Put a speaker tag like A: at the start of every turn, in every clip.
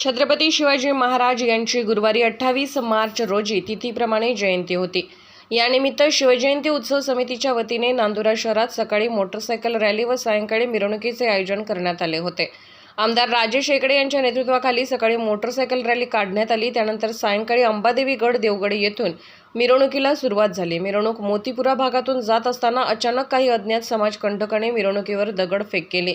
A: छत्रपती शिवाजी महाराज यांची गुरुवारी अठ्ठावीस मार्च रोजी तिथीप्रमाणे जयंती होती. यानिमित्त शिवजयंती उत्सव समितीच्या वतीने नांदुरा शहरात सकाळी मोटरसायकल रॅली व सायंकाळी मिरवणुकीचे आयोजन करण्यात आले होते. आमदार राजेश शेकडे यांच्या नेतृत्वाखाली सकाळी मोटरसायकल रॅली काढण्यात आली. त्यानंतर सायंकाळी अंबादेवी गड देवगड येथून मिरवणुकीला सुरुवात झाली. मिरवणूक मोतीपुरा भागातून जात असताना अचानक काही अज्ञात समाजकंटकाने मिरवणुकीवर दगडफेक केली.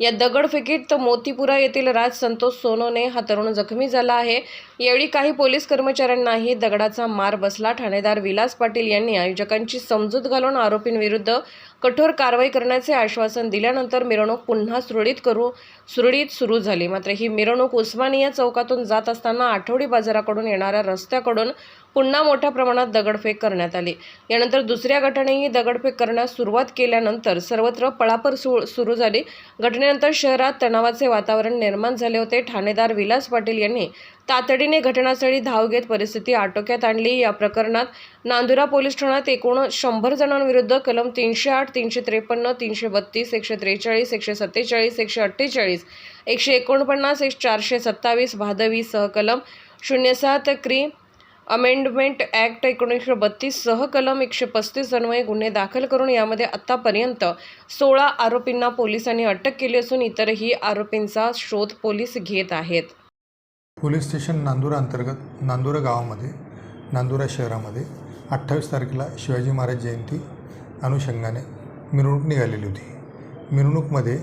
A: या दगडफेकीत मोतीपुरा येथील राज संतोष सोनोने हा तरुण जखमी झाला आहे. यावेळी काही पोलीस कर्मचाऱ्यांनाही दगडाचा मार बसला. ठाणेदार विलास पाटील यांनी आयोजकांची समजूत घालून आरोपींविरुद्ध कठोर कारवाई करण्याचे आश्वासन दिल्यानंतर मिरवणूक पुन्हा सुरळीत करू सुरळीत सुरू झाली. मात्र ही मिरवणूक उस्मानिया चौकातून जात असताना आठवडी बाजाराकडून येणाऱ्या रस्त्याकडून पुन्हा मोठ्या प्रमाणात दगडफेक करण्यात आली. यानंतर दुसऱ्या गटानेही दगडफेक करण्यास सुरुवात केल्यानंतर सर्वत्र पळापर सु सुरू झाली. घटनेनंतर शहरात तणावाचे वातावरण निर्माण झाले होते. ठाणेदार विलास पाटील यांनी तातडीने घटनास्थळी धाव घेत परिस्थिती आटोक्यात आणली. या प्रकरणात नांदुरा पोलीस ठाण्यात एकूण शंभर जणांविरुद्ध कलम तीनशे आठ तीनशे त्रेपन्न तीनशे बत्तीस एकशे त्रेचाळीस एकशे सत्तेचाळीस एकशे अठ्ठेचाळीस एकशे एकोणपन्नास एक चारशे सत्तावीस भादवी सहकलम शून्य सात क्री अमेंडमेंट ॲक्ट एकोणीसशे बत्तीस सह कलम एकशे पस्तीस अन्वये गुन्हे दाखल करून यामध्ये आत्तापर्यंत सोळा आरोपींना पोलिसांनी अटक केली असून इतरही आरोपींचा शोध पोलीस घेत आहेत.
B: पोलीस स्टेशन नांदुरा अंतर्गत नांदुरा गावामध्ये नांदुरा शहरामध्ये अठ्ठावीस तारखेला शिवाजी महाराज जयंती अनुषंगाने मिरवणूक निघालेली होती. मिरवणूकमध्ये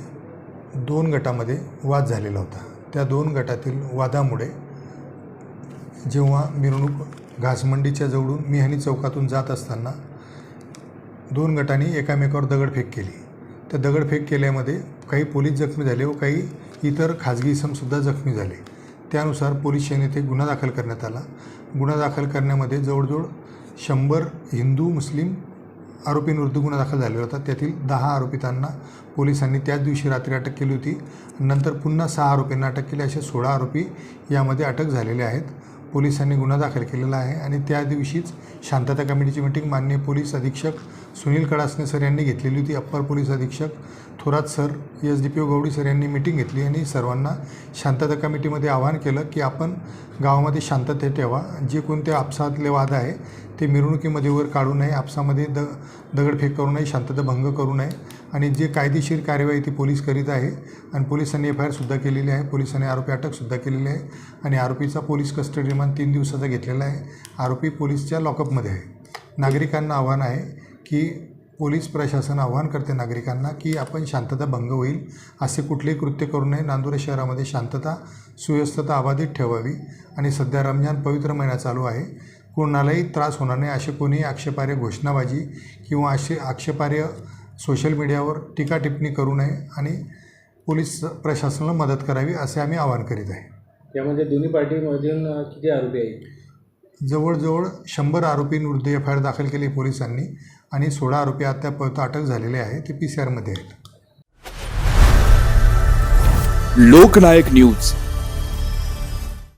B: दोन गटामध्ये वाद झालेला होता. त्या दोन गटातील वादामुळे जेव्हा मिरवणूक घासमंडीच्या जवळून मिहानी चौकातून जात असताना दोन गटांनी एकामेकावर दगडफेक केली. त्या दगडफेक केल्यामध्ये काही पोलीस जखमी झाले व काही इतर खाजगी इसमसुद्धा जखमी झाले. त्यानुसार पोलीस सेनेत ते गुन्हा दाखल करण्यात आला. गुन्हा दाखल करण्यामध्ये जवळजवळ शंभर हिंदू मुस्लिम आरोपींविरुद्ध गुन्हा दाखल झालेला होता. त्यातील दहा आरोपितांना पोलिसांनी त्याच दिवशी रात्री अटक केली होती. नंतर पुन्हा सहा आरोपींना अटक केली. असे सोळा आरोपी यामध्ये अटक झालेले आहेत. पोलिसांनी गुन्हा दाखल केलेला आहे आणि त्या दिवशीच शांतता कमिटीची मिटिंग माननीय पोलीस अधीक्षक सुनील कडासने सर यांनी घेतलेली होती. अप्पर पोलीस अधीक्षक Thorat sir S D P O Gawdi sir यांनी मिटिंग घेतली आणि सर्वांना शांतता कमिटीमध्ये आवाहन केलं की आपण गावामध्ये शांतता ठेवा. जे कोणते आपसातले वाद आहे ते मिरवणुकीमध्ये वर काढू नये आपसामध्ये द दगडफेक करू नये शांतता भंग करू नये. आणि जे कायदेशीर कार्यवाही ती पोलीस करीत आहे आणि पोलिसांनी एफ आय आरसुद्धा केलेली आहे पोलिसांनी आरोपी अटकसुद्धा केलेली आहे आणि आरोपीचा पोलीस कस्टडी रिमांड तीन दिवसाचा घेतलेला आहे. आरोपी पोलीसच्या लॉकअपमध्ये आहे. नागरिकांना आव्हान आहे की पोलीस प्रशासन आव्हान करते नागरिकांना की आपण शांतता भंग होईल असे कुठलेही कृत्य करू नये. नांदुरे शहरामध्ये शांतता सुव्यवस्थता अबाधित ठेवावी. आणि सध्या रमजान पवित्र महिना चालू आहे. कोणालाही त्रास होणार नाही असे कोणीही आक्षेपार्ह घोषणाबाजी किंवा असे आक्षेपार्ह सोशल मीडियावर टीका टिप्पणी करू नये आणि पोलीस प्रशासनाला मदत करावी असे आम्ही आवाहन करीत आहे.
C: त्यामध्ये दोन्ही पार्टीमधून किती आरोपी आहेत?
B: जवळजवळ शंभर आरोपींविरुद्ध एफ आय आर दाखल केली पोलिसांनी आणि सोळा आरोपी अद्यापर्यंत अटक झालेले आहे ते पी सी आरमध्ये आहेत.
D: लोकनायक न्यूज.